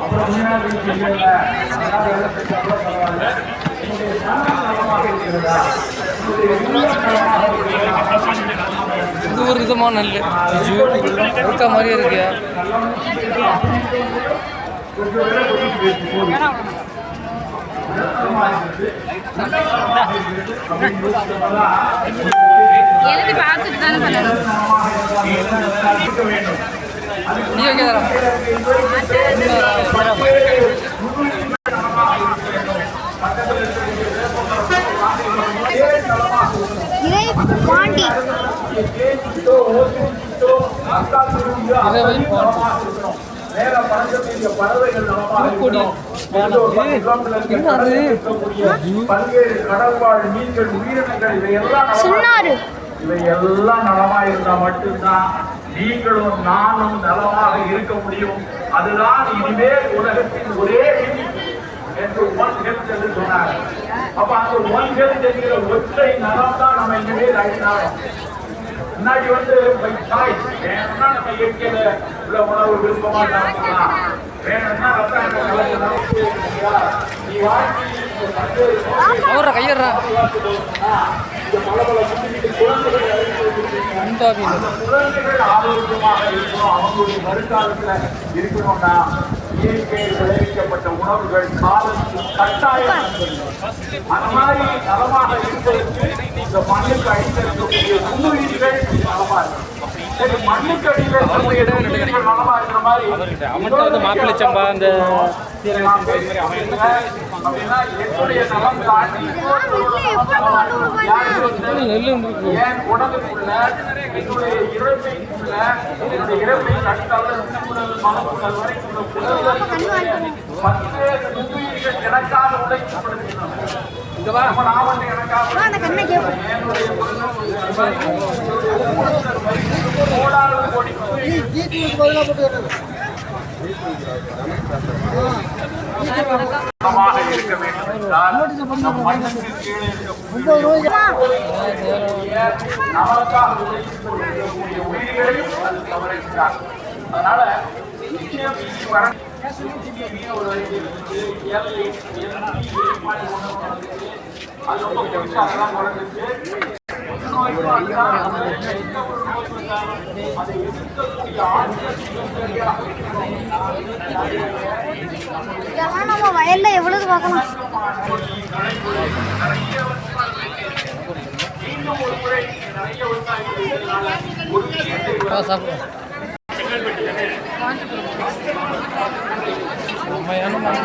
அப்புறம் மீனாட்சி செய்யல அதெல்லாம் வேலை செஞ்சாலும் பரவாயில்ல. உங்களுடைய மனம் நலமாக இருக்கிறதா? உங்களுடைய உள்ளம் நலமாக இருக்கிறதா? இது ஒரு விதமான நெல் ஜிஜு இருக்க மாதிரியே இருக்கியா? எழுதி பார்த்துட்டு தானே பண்ணணும். நீ வைக்க தரம் இறை பாண்டி இரவை மேல பறக்கக்கூடிய பறவைகள் நலமாக கொடி. இருக்கணும். என்னது? பல்வேறு கடல்வாழ் மீன்கள் உயிரினங்கள் இவையெல்லாம் நலமாக சொன்னாரு. இவை எல்லாம் நலமா இருந்தா மட்டும்தான் நீங்களும் நானும் நலமாக இருக்க முடியும். அதுதான் இனிமேல் உலகத்தின் ஒரே என்று ஒன் ஹெல்த் என்று சொன்னார். அப்ப அந்த ஒன் ஹெல்த் என்கிற ஒற்றை நலம் தான் நம்ம இனிமேல் அழினாலும் முன்னாடி வந்து by choice. வேணும்னா நம்ம இயற்கையில உள்ள உணவு விருப்பமா சாப்பிடலாம்? வேணும்னா ரசாயன கலந்து நீ கையறா பல பல அன்பாபியில் குழந்தைகள் ஆரோக்கியமாக இருக்கணும். அவங்களுடைய வருங்காலத்துல இருக்கணும்னா இயற்கையில் விளைவிக்கப்பட்ட உணவுகள் காலத்துக்கு கட்டாயம். அந்த மாதிரி நலமாக இருப்பதற்கு இந்த மண்ணுக்கு அடியில் இருக்கக்கூடிய நுண்ணுயிர்கள் நலமா இருக்கும் மண்ணுக்கு அடியில் இருக்கக்கூடிய நுண்ணுயிர்கள் நலமா இருக்கிற மாதிரி வந்து மாப்பிள்ளை சம்பா வந்து நெல் உடலுக்குள்ள என்னுடைய இறப்பைக்குள்ள என்னுடைய இறப்பை கட்டால் முதல் மனசுடல் வரைக்கும் பல்வேறு நுண்ணுயிர்கள் எனக்காக உழைக்கப்படுகின்றன கோடி இருக்க வேண்டும் மண்ணுக்கு கீழே இருக்கக்கூடிய நமக்காக உழைத்துக் கொண்டிருக்கக்கூடிய அது தவறுகிறார் அதனால அது ரொம்ப அதெல்லாம் அது எதிர்க்கக்கூடிய இதெல்லாம் நம்ம வயல்ல எவ்வளவு பார்க்கலாம்? மீண்டும் ஒரு முறை நிறைய விவசாயிகள் ஒரு விஷயத்தை செம்மையான மண்